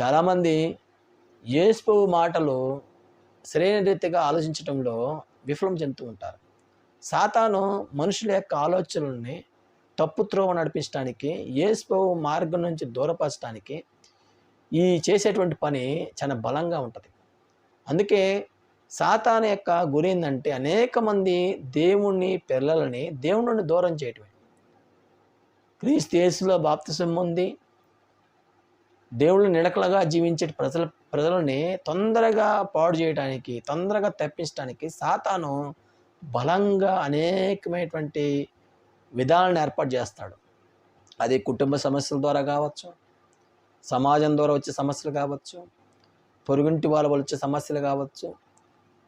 చాలామంది యేసు మాటలు సరైన రీతిగా ఆలోచించడంలో విఫలం చెందుతూ ఉంటారు. సాతాను మనుషుల యొక్క ఆలోచనల్ని తప్పుత్రోవ నడిపించడానికి యేసు మార్గం నుంచి దూరపరచడానికి ఈ చేసేటువంటి పని చాలా బలంగా ఉంటుంది. అందుకే సాతాను యొక్క గురి ఏంటంటే అనేక మంది దేవుణ్ణి పిల్లలని దేవుని నుండి దూరం చేయటమే. క్రీస్తు యేసులో బాప్తిసం ఉంది. దేవుళ్ళు నిడకలుగా జీవించే ప్రజల ప్రజలని తొందరగా పాడు చేయడానికి తొందరగా తప్పించడానికి సాతాను బలంగా అనేకమైనటువంటి విధాలను ఏర్పాటు చేస్తాడు. అది కుటుంబ సమస్యల ద్వారా కావచ్చు సమాజం ద్వారా వచ్చే సమస్యలు కావచ్చు పొరుగుంటి వాళ్ళ వల్ల వచ్చే సమస్యలు కావచ్చు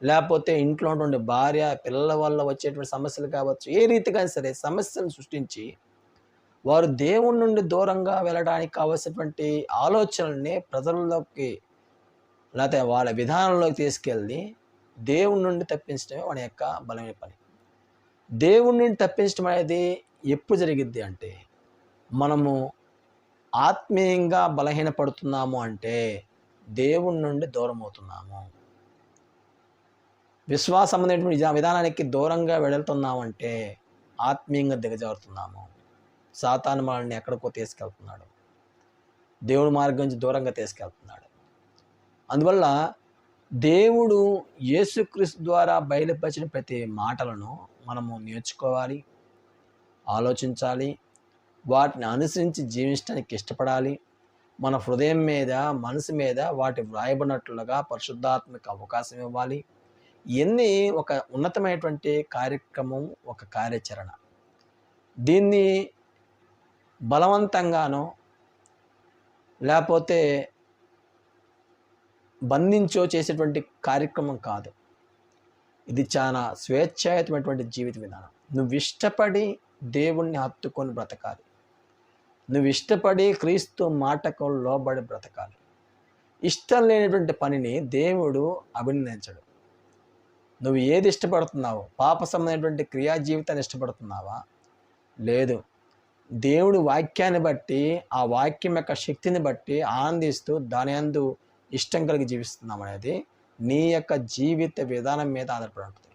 లేకపోతే ఇంట్లో ఉండే భార్య పిల్లల వల్ల వచ్చేటువంటి సమస్యలు కావచ్చు ఏ రీతిగా సరే సమస్యలు సృష్టించి వారు దేవుని నుండి దూరంగా వెళ్ళడానికి కావలసినటువంటి ఆలోచనల్ని ప్రజల్లోకి లేకపోతే వాళ్ళ విధానంలోకి తీసుకెళ్ళి దేవుని నుండి తప్పించడమే వాని యొక్క బలమైన పని. దేవుని నుండి తప్పించడం అనేది ఎప్పుడు జరిగిద్ది అంటే మనము ఆత్మీయంగా బలహీనపడుతున్నాము అంటే దేవుని నుండి దూరం అవుతున్నాము విశ్వాసం అనేటువంటి విధానానికి దూరంగా వెళుతున్నామంటే ఆత్మీయంగా దిగజారుతున్నాము. సాతాను మనల్ని ఎక్కడికో తీసుకెళ్తున్నాడు. దేవుడి మార్గం నుంచి దూరంగా తీసుకెళ్తున్నాడు. అందువల్ల దేవుడు యేసుక్రీస్తు ద్వారా బయలుపరిచిన ప్రతి మాటలను మనము నేర్చుకోవాలి ఆలోచించాలి వాటిని అనుసరించి జీవించడానికి ఇష్టపడాలి. మన హృదయం మీద మనసు మీద వాటి వ్రాయబడినట్లుగా పరిశుద్ధాత్మక అవకాశం ఇవ్వాలి. ఇవన్నీ ఒక ఉన్నతమైనటువంటి కార్యక్రమం ఒక కార్యాచరణ. దీన్ని బలవంతంగానో లేకపోతే బంధించో చేసేటువంటి కార్యక్రమం కాదు. ఇది చాలా స్వేచ్ఛాయుతమైనటువంటి జీవిత విధానం. నువ్వు ఇష్టపడి దేవుణ్ణి హత్తుకొని బ్రతకాలి. నువ్వు ఇష్టపడి క్రీస్తు మాటకు లోబడి బ్రతకాలి. ఇష్టం లేనటువంటి పనిని దేవుడు అభినందించడు. నువ్వు ఏది ఇష్టపడుతున్నావు పాప సంబంధమైనటువంటి క్రియా జీవితాన్ని ఇష్టపడుతున్నావా? లేదు. దేవుడు వాక్యాన్ని బట్టి ఆ వాక్యం యొక్క శక్తిని బట్టి ఆనందిస్తూ దాని అందు ఇష్టం కలిగి జీవిస్తున్నాం అనేది నీ యొక్క జీవిత విధానం మీద ఆధారపడి ఉంటుంది.